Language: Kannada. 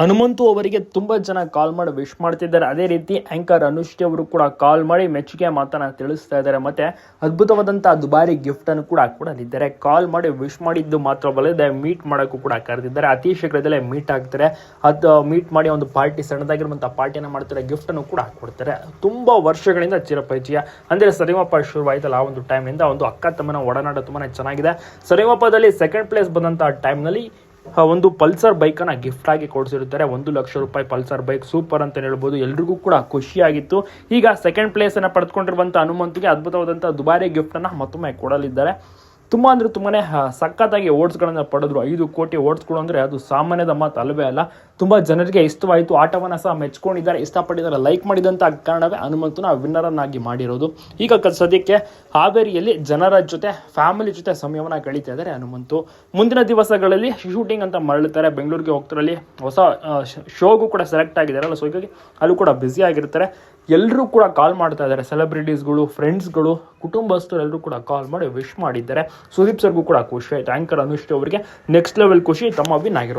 ಹನುಮಂತು ಅವರಿಗೆ ತುಂಬ ಜನ ಕಾಲ್ ಮಾಡಿ ವಿಶ್ ಮಾಡ್ತಿದ್ದಾರೆ. ಅದೇ ರೀತಿ ಆಂಕರ್ ಅನುಷ್ಠಿ ಅವರು ಕೂಡ ಕಾಲ್ ಮಾಡಿ ಮೆಚ್ಚುಗೆ ಮಾತನ್ನು ತಿಳಿಸ್ತಾ ಇದ್ದಾರೆ. ಮತ್ತೆ ಅದ್ಭುತವಾದಂಥ ದುಬಾರಿ ಗಿಫ್ಟನ್ನು ಕೂಡ ಕೊಡಲಿದ್ದಾರೆ. ಕಾಲ್ ಮಾಡಿ ವಿಶ್ ಮಾಡಿದ್ದು ಮಾತ್ರವಲ್ಲದೆ ಮೀಟ್ ಮಾಡೋಕ್ಕೂ ಕೂಡ ಕರೆದಿದ್ದಾರೆ. ಅತಿ ಶೀಘ್ರದಲ್ಲೇ ಮೀಟ್ ಆಗ್ತಾರೆ. ಅದು ಮೀಟ್ ಮಾಡಿ ಒಂದು ಪಾರ್ಟಿ ಸಣ್ಣದಾಗಿರುವಂಥ ಪಾರ್ಟಿನ ಮಾಡ್ತಾರೆ. ಗಿಫ್ಟನ್ನು ಕೂಡ ಕೊಡ್ತಾರೆ. ತುಂಬ ವರ್ಷಗಳಿಂದ ಚಿರಪರಿಚಯ. ಅಂದ್ರೆ ಸರಿಮಪ್ಪ ಶುರುವಾಯ್ತಲ್ಲ ಆ ಒಂದು ಟೈಮ್ನಿಂದ ಒಂದು ಅಕ್ಕ ತಮ್ಮನ ಒಡನಾಟ ತುಂಬಾನೇ ಚೆನ್ನಾಗಿದೆ. ಸರಿಮಪ್ಪದಲ್ಲಿ ಸೆಕೆಂಡ್ ಪ್ಲೇಸ್ ಬಂದಂಥ ಟೈಮ್ನಲ್ಲಿ ಒಂದು ಪಲ್ಸರ್ ಬೈಕನ್ನು ಗಿಫ್ಟ್ ಆಗಿ ಕೊಡಿಸಿರುತ್ತಾರೆ. ಒಂದು ಲಕ್ಷ ರೂಪಾಯಿ ಪಲ್ಸರ್ ಬೈಕ್ ಸೂಪರ್ ಅಂತ ಹೇಳ್ಬೋದು. ಎಲ್ರಿಗೂ ಕೂಡ ಖುಷಿಯಾಗಿತ್ತು. ಈಗ ಸೆಕೆಂಡ್ ಪ್ಲೇಸನ್ನು ಪಡೆದುಕೊಂಡಿರುವಂಥ ಹನುಮಂತಿಗೆ ಅದ್ಭುತವಾದಂಥ ದುಬಾರಿ ಗಿಫ್ಟನ್ನು ಮತ್ತೊಮ್ಮೆ ಕೊಡಲಿದ್ದಾರೆ. ತುಂಬ ಅಂದರೆ ತುಂಬಾ ಸಖತ್ತಾಗಿ ಓಟ್ಸ್ಗಳನ್ನು ಪಡೆದ್ರು. ಐದು ಕೋಟಿ ಓಟ್ಸ್ಗಳು ಅಂದರೆ ಅದು ಸಾಮಾನ್ಯದ ಮಾತು ಅಲ್ಲವೇ ಅಲ್ಲ. ತುಂಬ ಜನರಿಗೆ ಇಷ್ಟವಾಯಿತು. ಆಟವನ್ನು ಸಹ ಮೆಚ್ಕೊಂಡಿದ್ದಾರೆ, ಇಷ್ಟಪಟ್ಟಿದ್ದಾರೆ. ಲೈಕ್ ಮಾಡಿದಂಥ ಕಾರಣವೇ ಹನುಮಂತನ ವಿನ್ನರನ್ನಾಗಿ ಮಾಡಿರೋದು. ಈಗ ಸದ್ಯಕ್ಕೆ ಹಾವೇರಿಯಲ್ಲಿ ಜನರ ಜೊತೆ ಫ್ಯಾಮಿಲಿ ಜೊತೆ ಸಮಯವನ್ನು ಕಳೀತಾ ಇದ್ದಾರೆ ಹನುಮಂತು. ಮುಂದಿನ ದಿವಸಗಳಲ್ಲಿ ಶೂಟಿಂಗ್ ಅಂತ ಮರಳುತ್ತಾರೆ. ಬೆಂಗಳೂರಿಗೆ ಹೋಗ್ತಾರಲ್ಲಿ ಹೊಸ ಶೋಗೂ ಕೂಡ ಸೆಲೆಕ್ಟ್ ಆಗಿದ್ದಾರೆ ಅಲ್ಲ. ಸೊ ಹೀಗಾಗಿ ಅಲ್ಲೂ ಕೂಡ ಬ್ಯುಸಿ ಆಗಿರ್ತಾರೆ. ಎಲ್ಲರೂ ಕೂಡ ಕಾಲ್ ಮಾಡ್ತಾ ಇದ್ದಾರೆ. ಸೆಲೆಬ್ರಿಟೀಸ್ಗಳು ಫ್ರೆಂಡ್ಸ್ಗಳು ಕುಟುಂಬಸ್ಥರು ಎಲ್ಲರೂ ಕೂಡ ಕಾಲ್ ಮಾಡಿ ವಿಶ್ ಮಾಡಿದ್ದಾರೆ. ಸುದೀಪ್ ಸರ್ಗೂ ಕೂಡ ಖುಷಿ ಆಯಿತು. ಆ್ಯಂಕರ್ ಅನುಷ್ಠಿ ಅವರಿಗೆ ನೆಕ್ಸ್ಟ್ ಲೆವೆಲ್ ಖುಷಿ, ತಮ್ಮ ವಿನ್ ಆಗಿರೋದು.